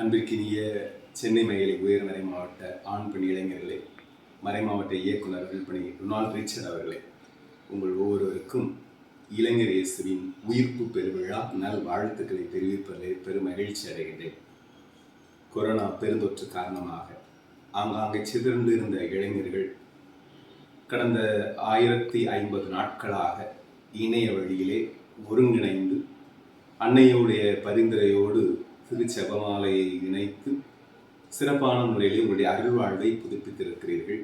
அன்பிற்கினிய சென்னை மயிலை உயர்மறை மாவட்ட ஆண் பெண் இளைஞர்களே மறைமாவட்ட இயக்குனர் விற்பனை ரொனால்ட் ரிச்சர்ட் அவர்களே உங்கள் ஒவ்வொருவருக்கும் இளைஞர் இயேசுவின் உயிர்ப்பு பெருவிழா நல் வாழ்த்துக்களை தெரிவிப்பதில் பெரும் மகிழ்ச்சி அடைகின்றேன். கொரோனா பெருந்தொற்று காரணமாக ஆங்காங்கே சிதறந்து இருந்த இளைஞர்கள் கடந்த ஆயிரத்தி ஐம்பது நாட்களாக இணைய வழியிலே ஒருங்கிணைந்து அன்னையுடைய பரிந்துரையோடு திருச்செபமாலையை இணைத்து சிறப்பான முறையில் உங்களுடைய அருள்வாழ்வை புதுப்பித்திருக்கிறீர்கள்.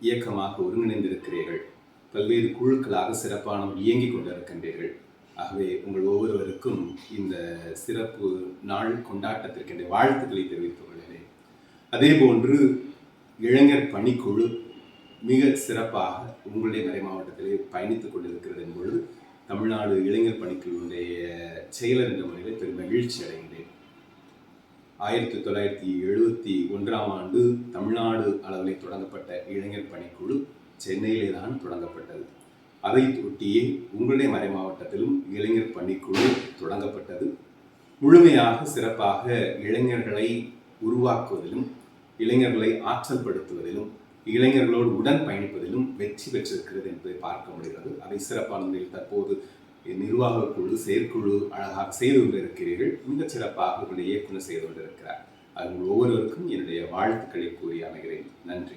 இயக்கமாக ஒருங்கிணைந்திருக்கிறீர்கள். பல்வேறு குழுக்களாக சிறப்பான இயங்கிக் கொண்டிருக்கின்றீர்கள். ஆகவே உங்கள் ஒவ்வொருவருக்கும் இந்த சிறப்பு நாள் கொண்டாட்டத்திற்கின்ற வாழ்த்துக்களை தெரிவித்துக் கொள்கிறேன். அதே போன்று இளைஞர் பணிக்குழு மிக சிறப்பாக உங்களுடைய மறை மாவட்டத்திலே பயணித்துக் கொண்டிருக்கிறது என்பொழுது தமிழ்நாடு இளைஞர் பணிக்குழுடைய செயலர் என்ற முறையில் பெரும் மகிழ்ச்சி அடைகின்றேன் ஆயிரத்தி தொள்ளாயிரத்தி எழுபத்தி ஒன்றாம் ஆண்டு தமிழ்நாடு அளவில் தொடங்கப்பட்ட இளைஞர் பணிக்குழு சென்னையிலே தான் தொடங்கப்பட்டது. அதை ஒட்டியே உங்களுடைய மறை மாவட்டத்திலும் இளைஞர் பணிக்குழு தொடங்கப்பட்டது. முழுமையாக சிறப்பாக இளைஞர்களை உருவாக்குவதிலும் இளைஞர்களை ஆற்றல் படுத்துவதிலும் இளைஞர்களோடு உடன் பயணிப்பதிலும் வெற்றி பெற்றிருக்கிறது என்பதை பார்க்க முடிகிறது. அதை சிறப்பான முறையில் தற்போது நிர்வாக குழு செயற்குழு அழகாக செய்து கொண்டிருக்கிறீர்கள். மிகச் சிறப்பாக உங்களுடைய இயக்குனர் செய்து கொண்டிருக்கிறார். அது ஒவ்வொருவருக்கும் என்னுடைய வாழ்த்துக்களை கூறி அமைகிறேன். நன்றி.